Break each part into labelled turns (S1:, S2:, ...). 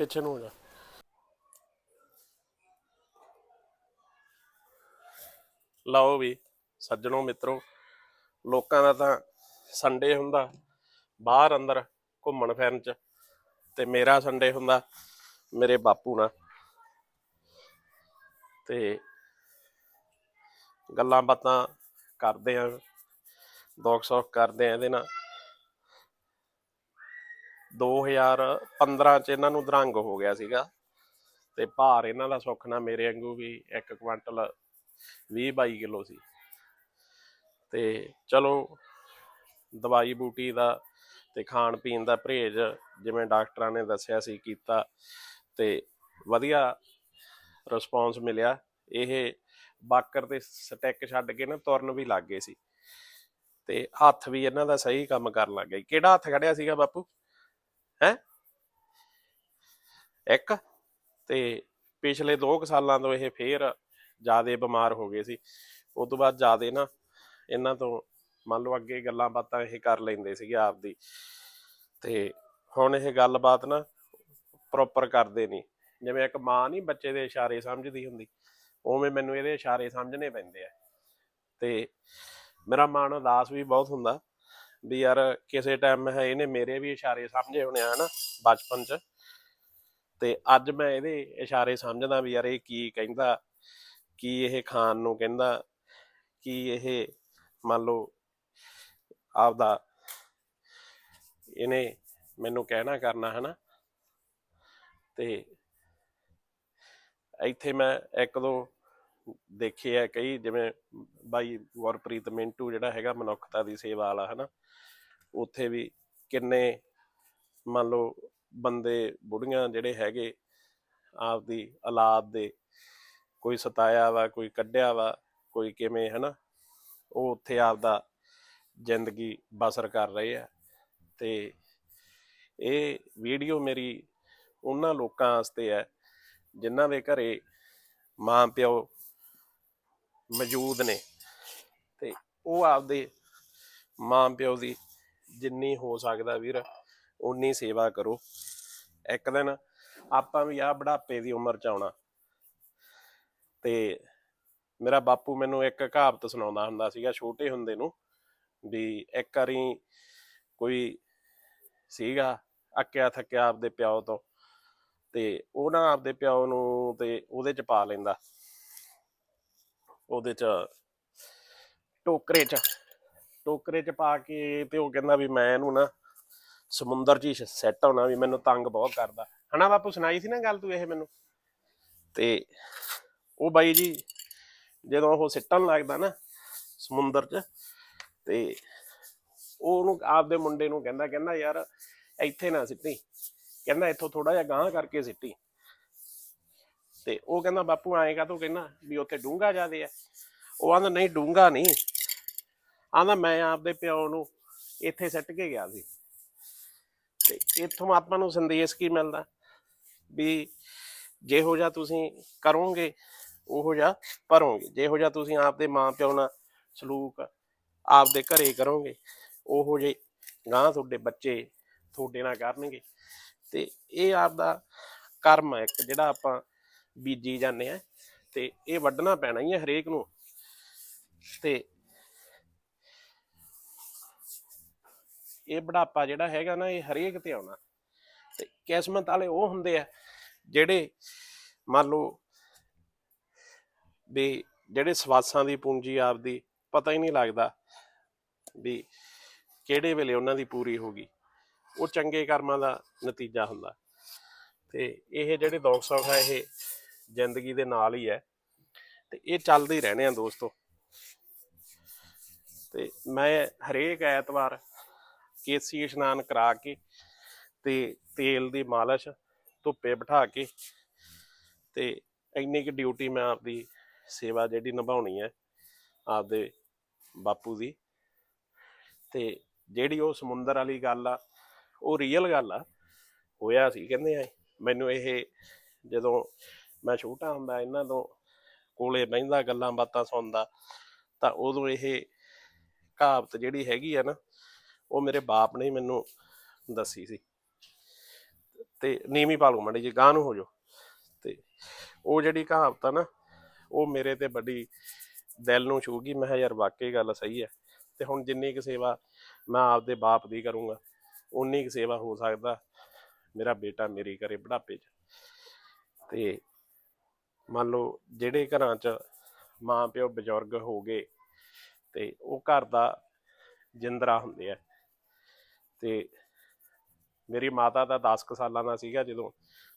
S1: ਪਿੱਛੇ ਨੂੰ ਹੋ ਜਾ। ਲਓ ਵੀ, ਸੱਜਣੋ ਮਿੱਤਰੋ, ਲੋਕਾਂ ਦਾ ਤਾਂ ਸੰਡੇ ਹੁੰਦਾ, ਬਾਹਰ ਅੰਦਰ ਘੁੰਮਣ ਫਿਰਨ ਚ, ਤੇ ਮੇਰਾ ਸੰਡੇ ਹੁੰਦਾ, ਮੇਰੇ ਬਾਪੂ ਨਾਲ। ਤੇ ਗੱਲਾਂ ਬਾਤਾਂ ਕਰਦੇ ਆ, ਦੋਖ ਸੁੱਖ ਕਰਦੇ ਆ ਇਹਦੇ ਨਾਲ। 2015 ਚ ਇਹਨਾਂ ਨੂੰ ਦਰੰਗ ਹੋ ਗਿਆ ਸੀਗਾ। ਤੇ ਭਾਰ ਇਹਨਾਂ ਦਾ ਸੁੱਖ ਨਾਲ ਮੇਰੇ ਵਾਂਗੂ ਵੀ 1 ਕੁਇੰਟਲ 20 22 ਕਿਲੋ ਸੀ। ਤੇ ਚਲੋ, ਦਵਾਈ ਬੂਟੀ ਦਾ ਤੇ ਖਾਣ ਪੀਣ ਦਾ ਪਰਹੇਜ਼ ਜਿਵੇਂ ਡਾਕਟਰਾਂ ਨੇ ਦੱਸਿਆ ਸੀ, ਕੀਤਾ ਤੇ ਵਧੀਆ ਰਿਸਪੌਂਸ ਮਿਲਿਆ। ਇਹ ਬਾਕਰ ਤੇ ਸਟੈਕ ਛੱਡ ਕੇ ਨਾ ਤੁਰਨ ਵੀ ਲੱਗ ਗਏ ਸੀ। ਤੇ ਹੱਥ ਵੀ ਇਹਨਾਂ ਦਾ ਸਹੀ ਕੰਮ ਕਰਨ ਲੱਗ ਗਿਆ ਕਿਹੜਾ ਹੱਥ ਖੜਿਆ ਸੀਗਾ ਬਾਪੂ? ਹੈ? ਇੱਕ, ਤੇ ਪਿਛਲੇ 2 ਸਾਲਾਂ ਤੋਂ ਇਹ ਫੇਰ ਜਿਆਦੇ ਬਿਮਾਰ ਹੋ ਗਏ ਸੀ। ਉਸ ਤੋਂ ਬਾਅਦ ਜਿਆਦੇ ਨਾ ਇਹਨਾਂ ਤੋਂ ਮੰਨ ਲਓ ਅੱਗੇ ਗੱਲਾਂ ਬਾਤਾਂ ਇਹ ਕਰ ਲੈਂਦੇ ਸੀਗੇ ਆਪਦੀ। ਤੇ ਹੁਣ ਇਹ ਗੱਲਬਾਤ ਨਾ ਪ੍ਰੋਪਰ ਕਰਦੇ ਨਹੀਂ। ਜਿਵੇਂ ਇੱਕ ਮਾਂ ਨਹੀਂ ਬੱਚੇ ਦੇ ਇਸ਼ਾਰੇ ਸਮਝਦੀ ਹੁੰਦੀ, ਉਵੇਂ ਮੈਨੂੰ ਇਹਦੇ ਇਸ਼ਾਰੇ ਸਮਝਣੇ ਪੈਂਦੇ ਆ। ਤੇ ਮੇਰਾ ਮਨ ਉਦਾਸ ਵੀ ਬਹੁਤ ਹੁੰਦਾ। ਵੀ ਯਾਰ ਕਿਸੇ ਟਾਈਮ ਮੈਂ ਇਹਨੇ ਮੇਰੇ ਵੀ ਇਸ਼ਾਰੇ ਸਮਝੇ ਹੋਣੇ ਆ ਨਾ ਬਚਪਨ 'ਚ। ਤੇ ਅੱਜ ਮੈਂ ਇਹਦੇ ਇਸ਼ਾਰੇ ਸਮਝਦਾ ਵੀ ਯਾਰ ਇਹ ਕੀ ਕਹਿੰਦਾ, ਕੀ ਇਹ ਖਾਨ ਨੂੰ ਕਹਿੰਦਾ, ਕੀ ਇਹ ਮੰਨ ਲਓ ਆਪਦਾ ਇਹਨੇ ਮੈਨੂੰ ਕਹਿਣਾ ਕਰਨਾ ਹੈ ਤੇ ਇੱਥੇ ਮੈਂ ਇੱਕ ਦੋ ਦੇਖੇ ਆ ਕਈ, ਜਿਵੇਂ ਬਾਈ ਗੁਰਪ੍ਰੀਤ ਮਿੰਟੂ ਜਿਹੜਾ ਹੈਗਾ ਮਨੁੱਖਤਾ ਦੀ ਸੇਵਾ ਵਾਲਾ ਹੈ ਨਾ ਉੱਥੇ ਵੀ ਕਿੰਨੇ ਮੰਨ ਲਓ ਬੰਦੇ ਬੁੜੀਆਂ ਜਿਹੜੇ ਹੈਗੇ ਆਪਦੀ ਔਲਾਦ ਦੇ, ਕੋਈ ਸਤਾਇਆ ਵਾ, ਕੋਈ ਕੱਢਿਆ ਵਾ, ਕੋਈ ਕਿਵੇਂ, ਹਨਾ? ਉਹ ਉੱਥੇ ਆਪਦਾ ਜ਼ਿੰਦਗੀ ਬਸਰ ਕਰ ਰਹੇ ਆ। ਤੇ ਇਹ ਵੀਡੀਓ ਮੇਰੀ ਉਹਨਾਂ ਲੋਕਾਂ ਵਾਸਤੇ ਹੈ ਜਿਨ੍ਹਾਂ ਦੇ ਘਰੇ ਮਾਂ ਪਿਓ ਮੌਜੂਦ ਨੇ। ਤੇ ਉਹ ਆਪਦੇ ਮਾਂ ਪਿਓ ਦੀ ਜਿੰਨੀ ਹੋ ਸਕਦਾ ਵੀਰ ਉਨੀ ਸੇਵਾ ਕਰੋ। ਇੱਕ ਦਿਨ ਆਪਾਂ ਵੀ ਆ ਬੁਢਾਪੇ ਦੀ ਉਮਰ ਚ ਆਉਣਾ। ਤੇ ਮੇਰਾ ਬਾਪੂ ਮੈਨੂੰ ਇੱਕ ਕਹਾਵਤ ਸੁਣਾਉਂਦਾ ਹੁੰਦਾ ਸੀਗਾ, ਛੋਟੇ ਹੁੰਦੇ ਨੂੰ, ਵੀ ਇੱਕ ਵਾਰੀ ਕੋਈ ਸੀਗਾ ਅੱਕਿਆ ਥੱਕਿਆ ਆਪਦੇ ਪਿਓ ਤੋਂ, ਤੇ ਉਹ ਨਾ ਆਪਦੇ ਪਿਓ ਨੂੰ ਤੇ ਉਹਦੇ ਚ ਪਾ ਲੈਂਦਾ। ਉਹਦੇ ਚ ਟੋਕਰੇ ਚ ਟੋਕਰੇ ਚ ਪਾ ਕੇ ਤੇ ਉਹ ਕਹਿੰਦਾ ਵੀ ਮੈਂ ਇਹਨੂੰ ਨਾ ਸਮੁੰਦਰ 'ਚ ਹੀ ਸੈੱਟ ਹੋਣਾ ਵੀ ਮੈਨੂੰ ਤੰਗ ਬਹੁਤ ਕਰਦਾ। ਹਨਾ ਬਾਪੂ, ਸੁਣਾਈ ਸੀ ਨਾ ਗੱਲ ਤੂੰ ਇਹ ਮੈਨੂੰ? ਤੇ ਉਹ ਬਾਈ ਜੀ ਜਦੋਂ ਉਹ ਸਿੱਟਣ ਲੱਗਦਾ ਨਾ ਸਮੁੰਦਰ 'ਚ ਤੇ ਉਹ ਉਹਨੂੰ ਆਪਦੇ ਮੁੰਡੇ ਨੂੰ ਕਹਿੰਦਾ ਕਹਿੰਦਾ ਯਾਰ ਇੱਥੇ ਨਾ ਸਿੱਟੀ। ਕਹਿੰਦਾ ਇੱਥੋਂ ਥੋੜਾ ਜਿਹਾ ਗਾਂਹ ਕਰਕੇ ਸਿੱਟੀ। ਤੇ ਉਹ ਕਹਿੰਦਾ, ਬਾਪੂ ਐਂ ਕਾ ਤੂੰ ਕਹਿੰਦਾ ਵੀ ਉੱਥੇ ਡੂੰਗਾ ਜਾਦੇ ਆ? ਉਹ ਆਂਦਾ ਨਹੀਂ ਡੂੰਗਾ ਨਹੀਂ। ਆਂਦਾ ਮੈਂ ਆਪਦੇ ਪਿਓ ਨੂੰ ਇੱਥੇ ਸੱਟ ਕੇ ਗਿਆ ਸੀ। ਤੇ ਇੱਥੋਂ ਆਪਾਂ ਨੂੰ ਸੰਦੇਸ਼ ਕੀ ਮਿਲਦਾ? ਵੀ ਜਿਹੋ ਜਿਹਾ ਤੁਸੀਂ ਕਰੋਗੇ, ਉਹੋ ਜਿਹਾ ਭਰੋਗੇ। ਜਿਹੋ ਜਿਹਾ ਤੁਸੀਂ ਆਪਦੇ ਮਾਂ ਪਿਓ ਨਾਲ ਸਲੂਕ ਆਪਦੇ ਘਰੇ ਕਰੋਗੇ, ਉਹੋ ਜਿਹੇ ਗਾਂ ਤੁਹਾਡੇ ਬੱਚੇ ਤੁਹਾਡੇ ਨਾਲ ਕਰਨਗੇ। ਤੇ ਇਹ ਆਪਦਾ ਕਰਮ ਹੈ ਇੱਕ ਜਿਹੜਾ ਆਪਾਂ ਬੀਜੀ ਜਾਂਦੇ ਆ ਤੇ ਇਹ ਵੱਢਣਾ ਪੈਣਾ ਹੀ ਹੈ ਹਰੇਕ ਨੂੰ। ਤੇ ਇਹ ਬੁਢਾਪਾ ਜਿਹੜਾ ਹੈਗਾ ਨਾ, ਇਹ ਹਰੇਕ ਤੇ ਆਉਣਾ। ਤੇ ਕਿਸਮਤ ਵਾਲੇ ਉਹ ਹੁੰਦੇ ਆ ਜਿਹੜੇ ਮੰਨ ਲਓ ਵੀ ਜਿਹੜੇ ਸਵਾਸਾਂ ਦੀ ਪੂੰਜੀ ਆਪਦੀ ਪਤਾ ਹੀ ਨਹੀਂ ਲੱਗਦਾ ਵੀ ਕਿਹੜੇ ਵੇਲੇ ਉਹਨਾਂ ਦੀ ਪੂਰੀ ਹੋ ਗਈ। ਉਹ ਚੰਗੇ ਕਰਮਾਂ ਦਾ ਨਤੀਜਾ ਹੁੰਦਾ। ਤੇ ਇਹ ਜਿਹੜੇ ਦੁੱਖ ਸੁੱਖ ਹੈ ਇਹ ਜ਼ਿੰਦਗੀ ਦੇ ਨਾਲ ਹੀ ਹੈ। ਤੇ ਇਹ ਚੱਲਦੇ ਹੀ ਰਹਿਣੇ ਆ ਦੋਸਤੋ। ਤੇ ਮੈਂ ਹਰੇਕ ਐਤਵਾਰ ਕੇਸੀ ਇਸ਼ਨਾਨ ਕਰਾ ਕੇ ਤੇ ਤੇਲ ਦੀ ਮਾਲਿਸ਼, ਧੁੱਪੇ ਬਿਠਾ ਕੇ ਤੇ ਇੰਨੀ ਕਿ ਡਿਊਟੀ ਮੈਂ ਆਪਦੀ ਸੇਵਾ ਜਿਹੜੀ ਨਿਭਾਉਣੀ ਹੈ ਆਪਦੇ ਬਾਪੂ ਦੀ। ਤੇ ਜਿਹੜੀ ਉਹ ਸਮੁੰਦਰ ਵਾਲੀ ਗੱਲ ਆ, ਉਹ ਰੀਅਲ ਗੱਲ ਆ। ਹੋਇਆ ਸੀ, ਕਹਿੰਦੇ ਆ। ਮੈਨੂੰ ਇਹ ਜਦੋਂ ਮੈਂ ਛੋਟਾ ਹੁੰਦਾ, ਇਹਨਾਂ ਤੋਂ ਕੋਲੇ ਬਹਿੰਦਾ, ਗੱਲਾਂ ਬਾਤਾਂ ਸੁਣਦਾ, ਤਾਂ ਉਦੋਂ ਇਹ ਕਹਾਵਤ ਜਿਹੜੀ ਹੈਗੀ ਆ ਨਾ, ਉਹ ਮੇਰੇ ਬਾਪ ਨੇ ਮੈਨੂੰ ਦੱਸੀ ਸੀ। ਤੇ ਨੀਵੀਂ ਪਾਲੂ ਮੜੀ ਜੀ ਗਾਂ ਨੂੰ ਹੋ ਜਾਓ। ਤੇ ਉਹ ਜਿਹੜੀ ਕਹਾਵਤ ਆ ਨਾ, ਉਹ ਮੇਰੇ ਤੇ ਬੜੀ ਦਿਲ ਨੂੰ ਛੂਗੀ ਮੈਂ ਕਿਹਾ, ਯਾਰ, ਵਾਕਈ ਗੱਲ ਸਹੀ ਹੈ ਤੇ ਹੁਣ ਜਿੰਨੀ ਕੁ ਸੇਵਾ ਮੈਂ ਆਪਦੇ ਬਾਪ ਦੀ ਕਰੂੰਗਾ ਉਨੀ ਕੁ ਸੇਵਾ ਹੋ ਸਕਦਾ, ਮੇਰਾ ਬੇਟਾ ਮੇਰੀ ਕਰੇ ਬੁਢਾਪੇ 'ਚ। ਤੇ ਮੰਨ ਲਓ ਜਿਹੜੇ ਘਰਾਂ 'ਚ ਮਾਂ ਪਿਓ ਬਜ਼ੁਰਗ ਹੋ ਗਏ ਤੇ ਉਹ ਘਰ ਦਾ ਜਿੰਦਰਾ ਹੁੰਦੇ ਆ। ਤੇ ਮੇਰੀ ਮਾਤਾ ਦਾ 10 ਕੁ ਸਾਲਾਂ ਦਾ ਸੀਗਾ ਜਦੋਂ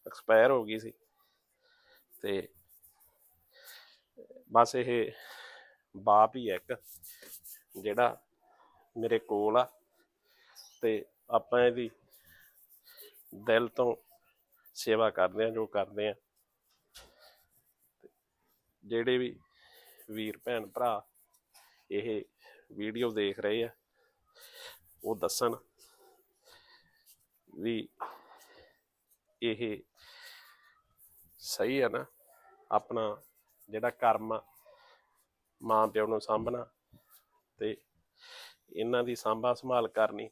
S1: ਐਕਸਪਾਇਰ ਹੋ ਗਈ ਸੀ। ਤੇ ਬਸ ਇਹ ਬਾਪ ਹੀ ਹੈ ਇੱਕ, ਜਿਹੜਾ ਮੇਰੇ ਕੋਲ ਆ। ਤੇ ਆਪਾਂ ਇਹਦੀ ਦਿਲ ਤੋਂ ਸੇਵਾ ਕਰਦੇ ਆ, ਜੋ ਕਰਦੇ ਆ। ਜਿਹੜੇ ਵੀ ਵੀਰ ਭੈਣ ਭਰਾ ਇਹ ਵੀਡੀਓ ਦੇਖ ਰਹੇ ਆ ਉਹ ਦੱਸਣ ਵੀ ਇਹ ਸਹੀ ਹੈ ਨਾ ਆਪਣਾ ਜਿਹੜਾ ਕਰਮ ਆ, ਮਾਂ ਪਿਓ ਨੂੰ ਸਾਂਭਣਾ ਤੇ ਇਹਨਾਂ ਦੀ ਸਾਂਭਾ ਸੰਭਾਲ ਕਰਨੀ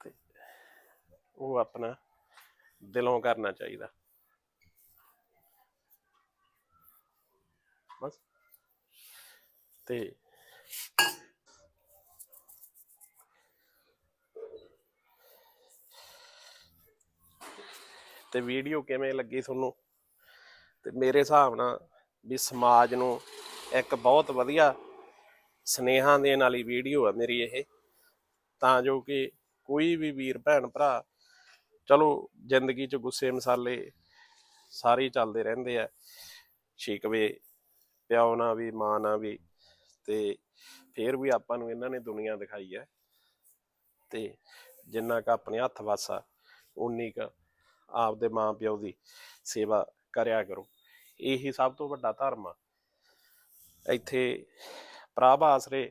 S1: ਤੇ ਉਹ ਆਪਣਾ ਦਿਲੋਂ ਕਰਨਾ ਚਾਹੀਦਾ। ਬਸ। ਤੇ ਤੇ ਵੀਡੀਓ ਕਿਵੇਂ ਲੱਗੀ ਤੁਹਾਨੂੰ? ਤੇ ਮੇਰੇ ਹਿਸਾਬ ਨਾਲ ਵੀ ਸਮਾਜ ਨੂੰ ਇੱਕ ਬਹੁਤ ਵਧੀਆ ਸਨੇਹਾਂ ਦੇਣ ਵਾਲੀ ਵੀਡੀਓ ਆ ਮੇਰੀ ਇਹ। ਤਾਂ ਜੋ ਕਿ ਕੋਈ ਵੀ ਵੀਰ, ਭੈਣ, ਭਰਾ ਚਲੋ ਜ਼ਿੰਦਗੀ 'ਚ ਗੁੱਸੇ ਮਸਾਲੇ ਸਾਰੇ ਚੱਲਦੇ ਰਹਿੰਦੇ ਆ। ਸ਼ਿਕਵੇ ਪਿਓ ਨਾਲ ਵੀ, ਮਾਂ ਨਾਲ ਵੀ ਤੇ ਫੇਰ ਵੀ ਆਪਾਂ ਨੂੰ ਇਹਨਾਂ ਨੇ ਦੁਨੀਆ ਦਿਖਾਈ ਹੈ ਤੇ ਜਿੰਨਾ ਕ ਆਪਣੇ ਹੱਥ ਵੱਸ ਆ ਉਨੀ ਕ ਆਪਦੇ ਮਾਂ ਪਿਓ ਦੀ ਸੇਵਾ ਕਰਿਆ ਕਰੋ। ਇਹੀ ਸਭ ਤੋਂ ਵੱਡਾ ਧਰਮ ਆ। ਇੱਥੇ ਪ੍ਰਭ ਆਸਰੇ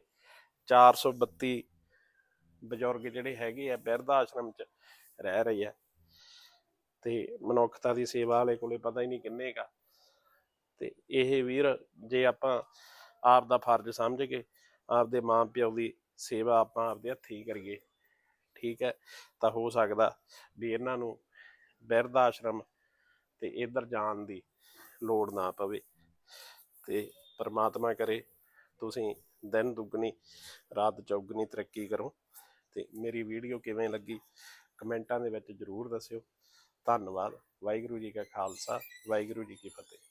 S1: 432 ਬਜ਼ੁਰਗ ਜਿਹੜੇ ਹੈਗੇ ਆ, ਬਿਰਧ ਆਸ਼ਰਮ ਚ ਰਹਿ ਰਹੇ ਆ ਤੇ ਮਨੁੱਖਤਾ ਦੀ ਸੇਵਾ ਵਾਲੇ ਕੋਲੇ ਪਤਾ ਹੀ ਨਹੀਂ ਕਿੰਨੇ ਕਾ ਤੇ ਇਹ ਵੀਰ ਜੇ ਆਪਾਂ ਆਪ ਦਾ ਫਰਜ਼ ਸਮਝ ਕੇ ਆਪਦੇ ਮਾਂ ਪਿਓ ਦੀ ਸੇਵਾ ਆਪਾਂ ਆਪਦੇ ਹੱਥੀਂ ਕਰੀਏ, ਠੀਕ ਹੈ, ਤਾਂ ਹੋ ਸਕਦਾ ਵੀ ਇਹਨਾਂ ਨੂੰ ਬਿਰਧ ਆਸ਼ਰਮ ਤੇ ਇੱਧਰ ਜਾਣ ਦੀ ਲੋੜ ਨਾ ਪਵੇ ਤੇ ਪਰਮਾਤਮਾ ਕਰੇ, ਤੁਸੀਂ ਦਿਨ ਦੁੱਗਣੀ, ਰਾਤ ਚੌਗਣੀ ਤਰੱਕੀ ਕਰੋ ਤੇ ਮੇਰੀ ਵੀਡੀਓ ਕਿਵੇਂ ਲੱਗੀ ਕਮੈਂਟਾਂ ਦੇ ਵਿੱਚ ਜਰੂਰ ਦੱਸਿਓ। ਧੰਨਵਾਦ, ਵਾਹਿਗੁਰੂ ਜੀ ਕਾ ਖਾਲਸਾ, ਵਾਹਿਗੁਰੂ ਜੀ ਕੀ ਫਤਿਹ।